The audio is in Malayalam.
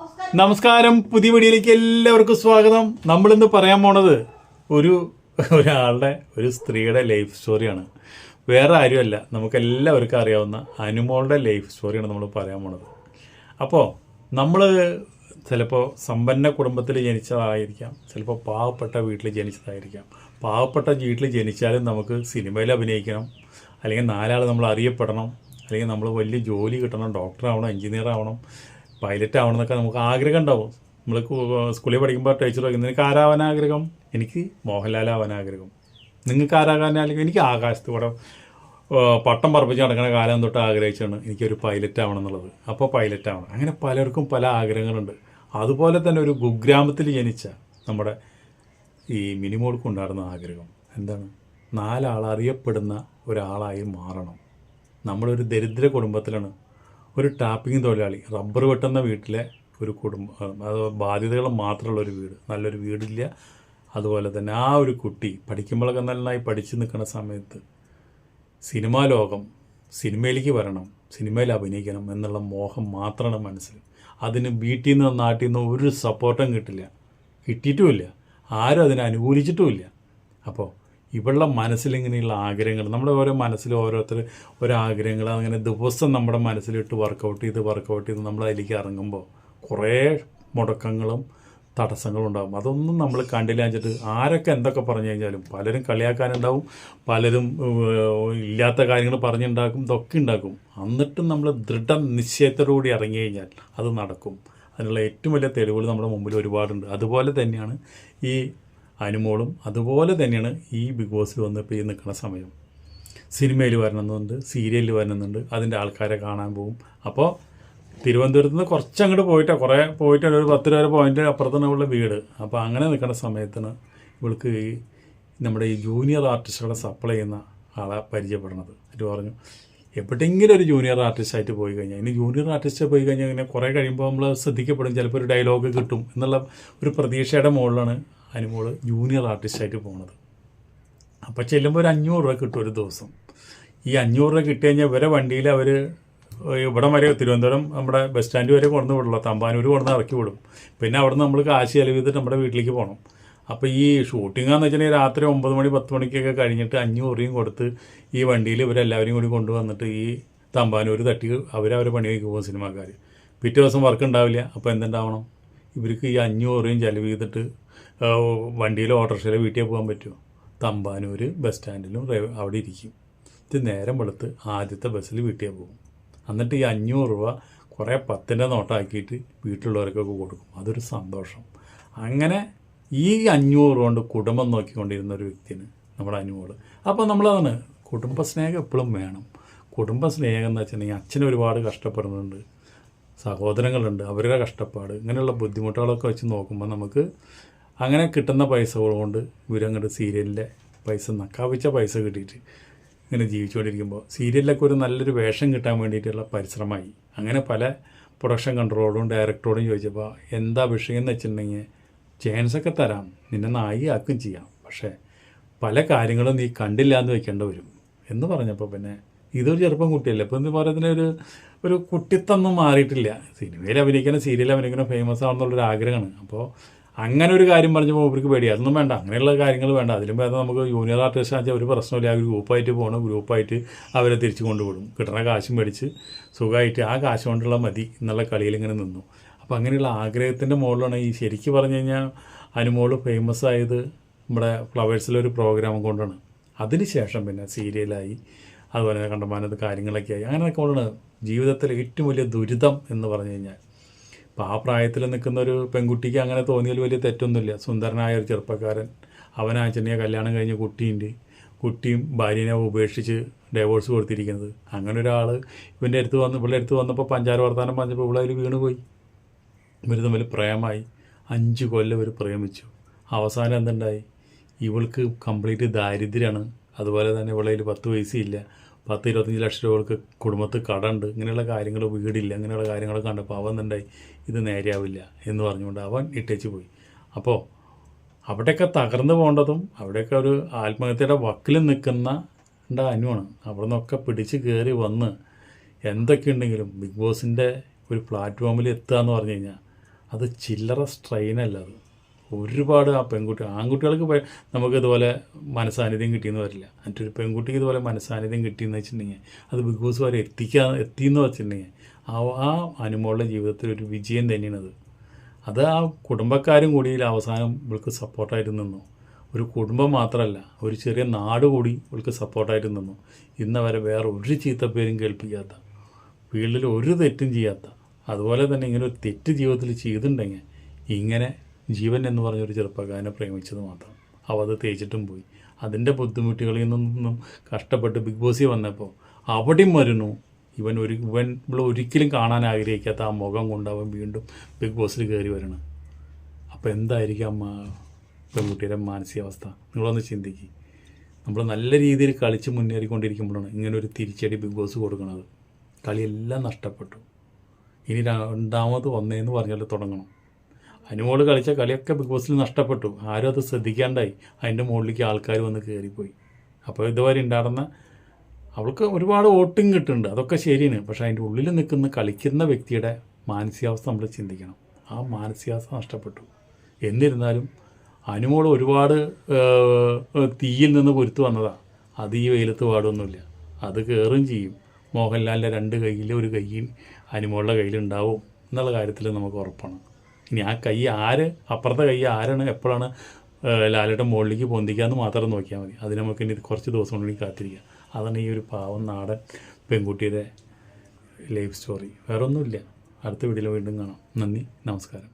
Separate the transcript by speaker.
Speaker 1: നമസ്കാരം. പുതിയ വീഡിയോയിലേക്ക് എല്ലാവർക്കും സ്വാഗതം. നമ്മളിന്ന് പറയാൻ പോണത് ഒരു ഒരാളുടെ ഒരു സ്ത്രീയുടെ ലൈഫ് സ്റ്റോറിയാണ്. വേറെ ആരുമല്ല. നമുക്ക് എല്ലാവർക്കും അറിയാവുന്ന അനുമോളുടെ ലൈഫ് സ്റ്റോറിയാണ് നമ്മൾ പറയാൻ പോണത്. അപ്പോൾ നമ്മൾ ചിലപ്പോൾ സമ്പന്ന കുടുംബത്തിൽ ജനിച്ചതായിരിക്കാം. ചിലപ്പോൾ പാവപ്പെട്ട വീട്ടിൽ ജനിച്ചതായിരിക്കാം. പാവപ്പെട്ട വീട്ടിൽ ജനിച്ചാലും നമുക്ക് സിനിമയിൽ അഭിനയിക്കണം. അല്ലെങ്കിൽ നാലാൾ നമ്മൾ അറിയപ്പെടണം. അല്ലെങ്കിൽ നമ്മൾ വലിയ ജോലി കിട്ടണം ഡോക്ടർ ആവണം എഞ്ചിനീയർ ആവണം പൈലറ്റ് ആവണം എന്നൊക്കെ നമുക്ക് ആഗ്രഹം ഉണ്ടാവും. നമ്മൾ സ്കൂളിൽ പഠിക്കുമ്പോൾ ടീച്ചർ പറയും നിനക്ക് ആരാവാൻ ആഗ്രഹം? എനിക്ക് മോഹൻലാൽ ആവാൻ ആഗ്രഹം. നിങ്ങൾക്ക് ആരാകാൻ അല്ലെങ്കിൽ എനിക്ക് ആകാശത്ത് കൂടെ പട്ടം പറപ്പിച്ച് നടക്കുന്ന കാലം തൊട്ട് ആഗ്രഹിച്ചാണ് എനിക്കൊരു പൈലറ്റ് ആവണം എന്നുള്ളത്. അപ്പോൾ പൈലറ്റ് ആവണം. അങ്ങനെ പലർക്കും പല ആഗ്രഹങ്ങളുണ്ട്. അതുപോലെ തന്നെ ഒരു കുഗ്രാമത്തിൽ ജനിച്ച നമ്മുടെ ഈ മിനിമോൾക്ക് ഉണ്ടായിരുന്ന ആഗ്രഹം എന്താണ്? നാലാൾ അറിയപ്പെടുന്ന ഒരാളായി മാറണം. നമ്മളൊരു ദരിദ്ര കുടുംബത്തിലാണ് ഒരു ടാപ്പിംഗ് തൊഴിലാളി റബ്ബർ വെട്ടുന്ന വീട്ടിലെ ഒരു കുടുംബം അത് ബാധ്യതകൾ മാത്രമുള്ള ഒരു വീട് നല്ലൊരു വീടില്ല. അതുപോലെ തന്നെ ആ ഒരു കുട്ടി പഠിക്കുമ്പോഴൊക്കെ നന്നായി പഠിച്ചു നിൽക്കുന്ന സമയത്ത് സിനിമാ ലോകം സിനിമയിലേക്ക് വരണം സിനിമയിൽ അഭിനയിക്കണം എന്നുള്ള മോഹം മാത്രമാണ് മനസ്സിൽ. അതിന് വീട്ടിൽ നിന്ന് നാട്ടിൽ നിന്ന് ഒരു സപ്പോർട്ടും കിട്ടില്ല. കിട്ടിയിട്ടുമില്ല. ആരും അതിനെ അനുകൂലിച്ചിട്ടുമില്ല. അപ്പോൾ ഇവളുടെ മനസ്സിലിങ്ങനെയുള്ള ആഗ്രഹങ്ങൾ നമ്മുടെ ഓരോ മനസ്സിൽ ഓരോരുത്തർ ഓരോ ആഗ്രഹങ്ങൾ അങ്ങനെ ദിവസം നമ്മുടെ മനസ്സിലിട്ട് വർക്കൗട്ട് ചെയ്ത് വർക്കൗട്ട് ചെയ്ത് നമ്മൾ അതിലേക്ക് ഇറങ്ങുമ്പോൾ കുറേ മുടക്കങ്ങളും തടസ്സങ്ങളും ഉണ്ടാകും അതൊന്നും നമ്മൾ കണ്ടില്ല വെച്ചിട്ട് ആരൊക്കെ എന്തൊക്കെ പറഞ്ഞു കഴിഞ്ഞാലും പലരും കളിയാക്കാനുണ്ടാവും പലരും ഇല്ലാത്ത കാര്യങ്ങൾ പറഞ്ഞുണ്ടാക്കും ഇതൊക്കെ ഉണ്ടാക്കും. എന്നിട്ടും നമ്മൾ ദൃഢ നിശ്ചയത്തോടുകൂടി ഇറങ്ങി കഴിഞ്ഞാൽ അത് നടക്കും. അതിനുള്ള ഏറ്റവും വലിയ തെളിവുകൾ നമ്മുടെ മുമ്പിൽ ഒരുപാടുണ്ട്. അതുപോലെ തന്നെയാണ് ഈ അനുമോളും അതുപോലെ തന്നെയാണ് ഈ ബിഗ് ബോസിൽ വന്ന് ഇപ്പോൾ ഈ നിൽക്കുന്ന സമയം സിനിമയിൽ വരണമെന്നുണ്ട് സീരിയലിൽ വരണമെന്നുണ്ട് അതിന്റെ ആൾക്കാരെ കാണാൻ പോകും അപ്പോൾ തിരുവനന്തപുരത്ത് നിന്ന് കുറച്ച് അങ്ങോട്ട് പോയിട്ടാണ് കുറേ പോയിട്ട് ഒരു പത്ത് രൂപ പോയിന്റ് അപ്പുറത്താണ് ഉള്ള വീട്. അപ്പോൾ അങ്ങനെ നിൽക്കുന്ന സമയത്താണ് ഇവൾക്ക് ഈ നമ്മുടെ ഈ ജൂനിയർ ആർട്ടിസ്റ്റുകളെ സപ്ലൈ ചെയ്യുന്ന ആളെ പരിചയപ്പെടുന്നത്. എന്നിട്ട് പറഞ്ഞു എപ്പോഴെങ്കിലും ഒരു ജൂനിയർ ആർട്ടിസ്റ്റായിട്ട് പോയി കഴിഞ്ഞാൽ ഇനി ജൂനിയർ ആർട്ടിസ്റ്റ് പോയി കഴിഞ്ഞാൽ ഇങ്ങനെ കുറേ കഴിയുമ്പോൾ നമ്മൾ ശ്രദ്ധിക്കപ്പെടും. ചിലപ്പോൾ ഒരു ഡയലോഗ് കിട്ടും എന്നുള്ള ഒരു പ്രതീക്ഷയുടെ മുകളിലാണ് അനുമോൾ ജൂനിയർ ആർട്ടിസ്റ്റായിട്ട് പോണത്. അപ്പോൾ ചെല്ലുമ്പോൾ ഒരു അഞ്ഞൂറ് രൂപ കിട്ടും ഒരു ദിവസം. ഈ അഞ്ഞൂറ് രൂപ കിട്ടി കഴിഞ്ഞാൽ ഇവരെ വണ്ടിയിൽ അവർ ഇവിടം വരെ തിരുവനന്തപുരം നമ്മുടെ ബസ് സ്റ്റാൻഡ് വരെ കൊണ്ടുവന്ന് വിടുള്ളൂ തമ്പാനൂർ കൊണ്ടുവന്ന് ഇറക്കി വിടും. പിന്നെ അവിടെ നമ്മൾ കാശ് ചെലവ് ചെയ്തിട്ട് നമ്മുടെ വീട്ടിലേക്ക് പോകണം അപ്പോൾ ഈ ഷൂട്ടിങ്ങാന്ന് വെച്ചിട്ടുണ്ടെങ്കിൽ രാത്രി ഒമ്പത് മണി പത്ത് മണിക്കൊക്കെ കഴിഞ്ഞിട്ട് അഞ്ഞൂറ് രൂപയും കൊടുത്ത് ഈ വണ്ടിയിൽ ഇവരെല്ലാവരും കൂടി കൊണ്ടുവന്നിട്ട് ഈ തമ്പാനൂർ തട്ടി അവരവരെ പണിയൊക്കെ പോകും സിനിമാക്കാർ പിറ്റേ ദിവസം വർക്ക് ഉണ്ടാവില്ല. അപ്പോൾ എന്തുണ്ടാവണം? ഇവർക്ക് ഈ അഞ്ഞൂറ് രൂപയും ചെലവ് ചെയ്തിട്ട് വണ്ടിയിൽ ഓട്ടോറിക്ഷയിൽ വീട്ടിൽ പോകാൻ പറ്റുമോ? തമ്പാനൂർ ബസ് സ്റ്റാൻഡിലും അവിടെ ഇരിക്കും. ഇത് നേരം വെളുത്ത് ആദ്യത്തെ ബസ്സിൽ വീട്ടിൽ പോകും. എന്നിട്ട് ഈ അഞ്ഞൂറ് രൂപ കുറേ പത്തിന്റെ നോട്ടാക്കിയിട്ട് വീട്ടിലുള്ളവർക്കൊക്കെ കൊടുക്കും. അതൊരു സന്തോഷം. അങ്ങനെ ഈ അഞ്ഞൂറ് കൊണ്ട് കുടുംബം നോക്കിക്കൊണ്ടിരുന്ന ഒരു വ്യക്തിന് നമ്മുടെ അനുമോൾ അപ്പോൾ നമ്മളതാണ് കുടുംബ സ്നേഹം എപ്പോഴും വേണം. കുടുംബ സ്നേഹം എന്ന് വെച്ചിട്ടുണ്ടെങ്കിൽ അച്ഛൻ ഒരുപാട് കഷ്ടപ്പെടുന്നുണ്ട്. സഹോദരങ്ങളുണ്ട് അവരുടെ കഷ്ടപ്പാട് ഇങ്ങനെയുള്ള ബുദ്ധിമുട്ടുകളൊക്കെ വെച്ച് നോക്കുമ്പോൾ നമുക്ക് അങ്ങനെ കിട്ടുന്ന പൈസകൾ കൊണ്ട് ഇവരങ്ങോട്ട് സീരിയലിലെ പൈസ നക്കാവിച്ച പൈസ കിട്ടിയിട്ട് ഇങ്ങനെ ജീവിച്ചുകൊണ്ടിരിക്കുമ്പോൾ സീരിയലിലൊക്കെ ഒരു നല്ലൊരു വേഷം കിട്ടാൻ വേണ്ടിയിട്ടുള്ള പരിശ്രമമായി. അങ്ങനെ പല പ്രൊഡക്ഷൻ കൺട്രോളോടും ഡയറക്ടറോടും ചോദിച്ചപ്പോൾ എന്താ വിഷയം എന്ന് വെച്ചിട്ടുണ്ടെങ്കിൽ ചാൻസൊക്കെ തരാം. നിന്നെ നായികയാക്കും ചെയ്യാം. പക്ഷേ പല കാര്യങ്ങളും നീ കണ്ടില്ല എന്ന് വെക്കേണ്ടി വരും. എന്ന് പറഞ്ഞപ്പോൾ പിന്നെ ഇതൊരു ചെറുപ്പം കുട്ടിയല്ലേ? ഇപ്പം എന്ന് പറയുന്നതിന് ഒരു ഒരു കുട്ടിത്തൊന്നും മാറിയിട്ടില്ല. സിനിമയിൽ അഭിനയിക്കണം സീരിയൽ അഭിനയിക്കണം ഫേമസ് ആണെന്നുള്ളൊരു ആഗ്രഹമാണ് അപ്പോൾ അങ്ങനെ ഒരു കാര്യം പറഞ്ഞപ്പോൾ ഇവർക്ക് പേടി. അതൊന്നും വേണ്ട. അങ്ങനെയുള്ള കാര്യങ്ങൾ വേണ്ട. അതിലും ഭേദം നമുക്ക് യൂണിയൻ ആർട്ടിസ്റ്റ് ആണെന്ന് ഒരു പ്രശ്നമില്ല ആ ഗ്രൂപ്പായിട്ട് പോകണം ഗ്രൂപ്പായിട്ട് അവരെ തിരിച്ചു കൊണ്ടുവിടും. കിട്ടുന്ന കാശും മേടിച്ച് സുഖമായിട്ട് ആ കാശ് കൊണ്ടുള്ള മതി എന്നുള്ള കളിയിൽ ഇങ്ങനെ നിന്നു. അപ്പോൾ അങ്ങനെയുള്ള ആഗ്രഹത്തിന്റെ മുകളിലാണ് ഈ ശരിക്കും പറഞ്ഞു കഴിഞ്ഞാൽ അനുമോൾ ഫേമസ് ആയത് നമ്മുടെ ഫ്ലവേഴ്സിലൊരു പ്രോഗ്രാം കൊണ്ടാണ്. അതിനുശേഷം പിന്നെ സീരിയലായി അതുപോലെ കണ്ടമാനത്ത് കാര്യങ്ങളൊക്കെ ആയി. അങ്ങനെയൊക്കെ കൊണ്ടാണ് ജീവിതത്തിലെ ഏറ്റവും വലിയ ദുരിതം എന്ന് പറഞ്ഞു കഴിഞ്ഞാൽ അപ്പോൾ ആ പ്രായത്തിൽ നിൽക്കുന്ന ഒരു പെൺകുട്ടിക്ക് അങ്ങനെ തോന്നിയാൽ വലിയ തെറ്റൊന്നുമില്ല. സുന്ദരനായ ഒരു ചെറുപ്പക്കാരൻ. അവനാച്ചെന്നെ കല്യാണം കഴിഞ്ഞ കുട്ടിയുണ്ട്. കുട്ടിയും ഭാര്യനെ ഉപേക്ഷിച്ച് ഡൈവോഴ്സ് കൊടുത്തിരിക്കുന്നത്. അങ്ങനെ ഒരാൾ ഇവന്റെ അടുത്ത് വന്ന് ഇവിടെ അടുത്ത് വന്നപ്പോൾ പഞ്ചാര വർത്താനം പറഞ്ഞപ്പോൾ ഇവിടെ ഒരു വീണ് പോയി ഇവർ തമ്മിൽ പ്രേമമായി അഞ്ച് കൊല്ലം ഇവർ പ്രേമിച്ചു. അവസാനം എന്തുണ്ടായി? ഇവൾക്ക് കംപ്ലീറ്റ് ദാരിദ്ര്യമാണ്. അതുപോലെ തന്നെ ഇവളതിൽ പത്ത് പൈസയില്ല പത്ത് ഇരുപത്തഞ്ച് ലക്ഷം രൂപകൾക്ക് കുടുംബത്തിൽ കടമുണ്ട് ഇങ്ങനെയുള്ള കാര്യങ്ങൾ വീടില്ല അങ്ങനെയുള്ള കാര്യങ്ങൾ കണ്ടപ്പോൾ അവൻ ഉണ്ടായി ഇത് നേരെയാവില്ല എന്ന് പറഞ്ഞുകൊണ്ട് അവൻ ഇട്ടേച്ച് പോയി. അപ്പോൾ അവിടെയൊക്കെ തകർന്നു പോകേണ്ടതും അവിടെയൊക്കെ ഒരു ആത്മഹത്യയുടെ വക്കിൽ നിൽക്കുന്ന അനുവാണ്. അവിടെ നിന്നൊക്കെ പിടിച്ച് കയറി വന്ന് എന്തൊക്കെ ഉണ്ടെങ്കിലും ബിഗ് ബോസിന്റെ ഒരു പ്ലാറ്റ്ഫോമിൽ എത്തുക എന്ന് പറഞ്ഞു കഴിഞ്ഞാൽ അത് ചില്ലറ സ്ട്രെയിനല്ല അത്. ഒരുപാട് ആ പെൺകുട്ടി ആൺകുട്ടികൾക്ക് നമുക്ക് ഇതുപോലെ മനസാന്നിധ്യം കിട്ടിയെന്ന് വരില്ല. മറ്റൊരു പെൺകുട്ടിക്ക് ഇതുപോലെ മനസാന്നിധ്യം കിട്ടിയെന്ന് വെച്ചിട്ടുണ്ടെങ്കിൽ അത് ബിഗ് ബോസ് വരെ എത്തിക്കാൻ എത്തിയെന്ന് വെച്ചിട്ടുണ്ടെങ്കിൽ ആ ആ അനുമോളുടെ ജീവിതത്തിൽ ഒരു വിജയം തന്നെയാണത്. അത് ആ കുടുംബക്കാരും കൂടി അവസാനം ഇവൾക്ക് സപ്പോർട്ടായിട്ട് നിന്നു. ഒരു കുടുംബം മാത്രമല്ല ഒരു ചെറിയ നാട് കൂടി ഇവൾക്ക് സപ്പോർട്ടായിട്ട് നിന്നു. ഇന്ന് വരെ വേറെ ഒരു ചീത്തപ്പേരും കേൾപ്പിക്കാത്ത ഫീൽഡിൽ ഒരു തെറ്റും ചെയ്യാത്ത അതുപോലെ തന്നെ ഇങ്ങനെ ഒരു തെറ്റ് ജീവിതത്തിൽ ചെയ്തിട്ടുണ്ടെങ്കിൽ ഇങ്ങനെ ജീവൻ എന്ന് പറഞ്ഞൊരു ചെറുപ്പക്കാരനെ പ്രേമിച്ചത് മാത്രം. അവ അത് തേച്ചിട്ടും പോയി. അതിന്റെ ബുദ്ധിമുട്ടുകളിൽ നിന്നും കഷ്ടപ്പെട്ട് ബിഗ് ബോസിൽ വന്നപ്പോൾ അവിടെയും വരുന്നു. ഇവൻ ഒരു ഇവൻ നമ്മൾ ഒരിക്കലും കാണാൻ ആഗ്രഹിക്കാത്ത ആ മുഖം കൊണ്ട് അവൻ വീണ്ടും ബിഗ് ബോസിൽ കയറി വരണം. അപ്പോൾ എന്തായിരിക്കും ആ മാ- പെൺകുട്ടിയുടെ മാനസികാവസ്ഥ? നിങ്ങളൊന്ന് ചിന്തിക്കുക നമ്മൾ നല്ല രീതിയിൽ കളിച്ച് മുന്നേറിക്കൊണ്ടിരിക്കുമ്പോഴാണ് ഇങ്ങനെ ഒരു തിരിച്ചടി ബിഗ് ബോസ് കൊടുക്കുന്നത്. കളിയെല്ലാം നഷ്ടപ്പെട്ടു. ഇനി രണ്ടാമത് വന്നേന്ന് പറഞ്ഞാൽ തുടങ്ങണം. അനുമോൾ കളിച്ച കളിയൊക്കെ ബിഗ് ബോസിൽ നഷ്ടപ്പെട്ടു. ആരും അത് ശ്രദ്ധിക്കാണ്ടായി. അതിന്റെ മുകളിലേക്ക് ആൾക്കാർ വന്ന് കയറിപ്പോയി അപ്പോൾ ഇതുവരെ ഉണ്ടാകുന്ന അവൾക്ക് ഒരുപാട് വോട്ടിങ് കിട്ടുന്നുണ്ട്. അതൊക്കെ ശരിയാണ്. പക്ഷേ അതിന്റെ ഉള്ളിൽ നിൽക്കുന്ന കളിക്കുന്ന വ്യക്തിയുടെ മാനസികാവസ്ഥ നമ്മൾ ചിന്തിക്കണം. ആ മാനസികാവസ്ഥ നഷ്ടപ്പെട്ടു. എന്നിരുന്നാലും അനുമോൾ ഒരുപാട് തീയിൽ നിന്ന് പൊരുത്തു വന്നതാണ് അത് ഈ വെയിലത്ത് പാടൊന്നുമില്ല. അത് കയറും ചെയ്യും. മോഹൻലാലിന്റെ രണ്ട് കയ്യിൽ ഒരു കൈയും അനുമോളുടെ കയ്യിലുണ്ടാവും എന്നുള്ള കാര്യത്തിൽ നമുക്ക് ഉറപ്പാണ്. ഇനി ആ കൈ ആര് അപ്പുറത്തെ കൈ ആരാണ് എപ്പോഴാണ് ലാലയുടെ മുകളിലേക്ക് പൊന്തിക്കാന്ന് മാത്രം നോക്കിയാൽ മതി. അതിന് നമുക്ക് ഇനി കുറച്ച് ദിവസം കൊണ്ടിൽ കാത്തിരിക്കാം. അതാണ് ഈ ഒരു പാവം നാടൻ പെൺകുട്ടിയുടെ ലൈഫ് സ്റ്റോറി വേറൊന്നുമില്ല. അടുത്ത വീഡിയോയിൽ വീണ്ടും കാണാം. നന്ദി നമസ്കാരം.